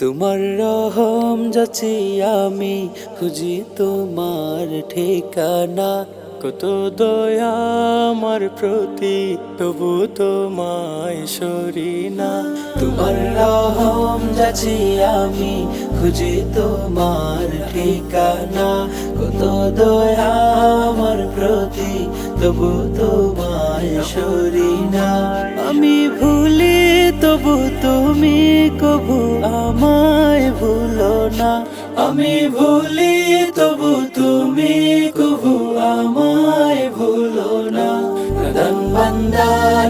তোমার রহম যাচ্ছি আমি, খুঁজি তোমার ঠিকানা। কত দয়া আমার প্রতি, তবু তোমায় সরি না। তোমার রহম যাচ্ছি আমি, খুঁজি তোমার ঠিকানা। কত দয়া আমার প্রতি, তবু তোমায় সরি না। আমি ভুলি, তবু তুমি কবু আমায় ভুলো না। আমি ভুলি তবু তুমি কবু আমায় ভুলো না। দান বান্দা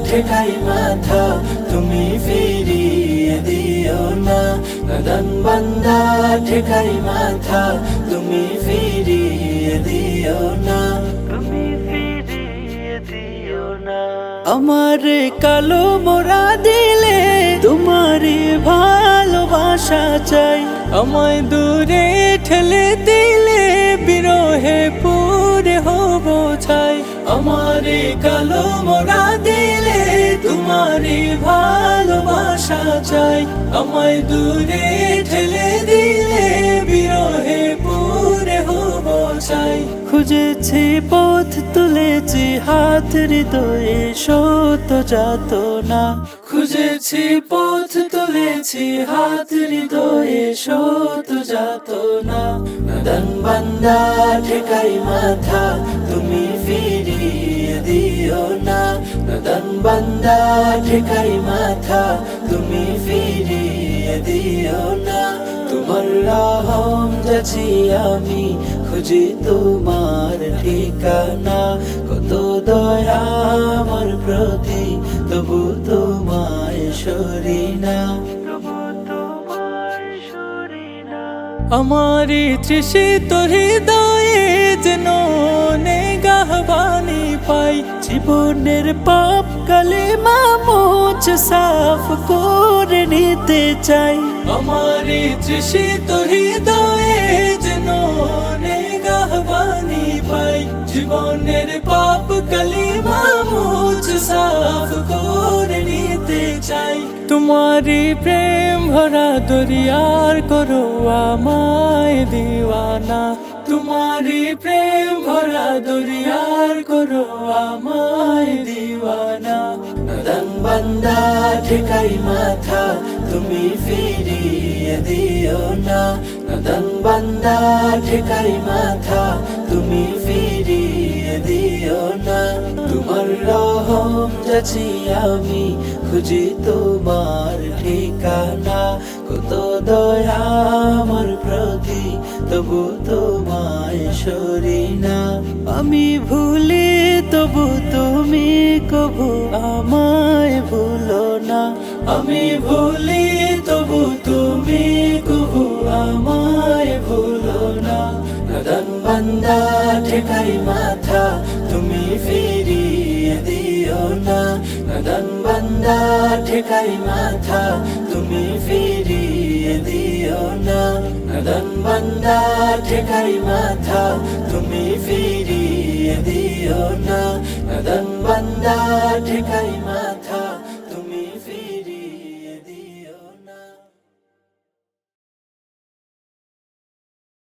ঠেকাই মাথা তুমি ফিরিয়ে দিও না। দান বান্দা ঠেকাই মাথা তুমি ফিরিয়ে দিও না। তুমি ফিরিয়ে দিও না। আমার কালো মোরা দিলে ভালোবাসা চাই। আমায় দূরে ঠেলে দিলে বিরহে পুরে হব ছাই। আমার কালো মোরা দিলে তোমারই ভালোবাসা চাই। আমায় দূরে ঠেলে দিলে বিরহে পুরে হব চাই খুঁজেছি পথ তুলেছি হাত হৃদয়ে সত যাত না খুঁজেছি পথ তুলেছি হাত হৃদয়ে সত যাত না দান বান্দা, ঠেকাই মাথা, তুমি ফিরিয়ে দিও না। দান বান্দা, ঠেকাই মাথা, তুমি ফিরিয়ে দিও না। তোমার রহম যাচ্ছি আমি খুঁজি তোমার ঠিকানা? কত দয়া আমার প্রতি তবু তোমায় সরি না। আমারি তৃষিত হৃদয়ে যেন গাহবানি পাই জীবনের পাপ কালে মামুচ সাফ করে নিতে চাই। আমারি তৃষিত হৃদয়ে জীবনের পাপ কালে মামুচ সাফ করে নিতে চাই তোমারি প্রেম ভরা দরিয়ার করো আমায় দিওয়ানা তোমারি প্রেম ভরা দরিয়ার করো আমায় দিওয়ানা নদন বান্দা ঠেকাই মাথা তুমি ফিরিয়ে দিও না। নদন বান্দা ঠেকাই মাথা, তুমি ফিরিয়ে দিও না। তোমার রহম যাচ্ছি আমি, খুঁজি তোমার ঠিকানা। কত দয়া আমার প্রতি, তবু তোমায় সরি না। আমি ভুলি, তবু তুমি কবু না আমি ভুলি, তবু তুমি কবু আমায় ভুলো না। নদন বান্দা, ঠেকাই মাথা, তুমি ফিরিয়ে দিও না। নদন বান্দা, ঠেকাই মাথা, তুমি ফিরিয়ে দিও না। নদন বান্দা, ঠেকাই মাথা, তুমি ফিরিয়ে দিও না। নদন বান্দা, ঠেকাই মাথা।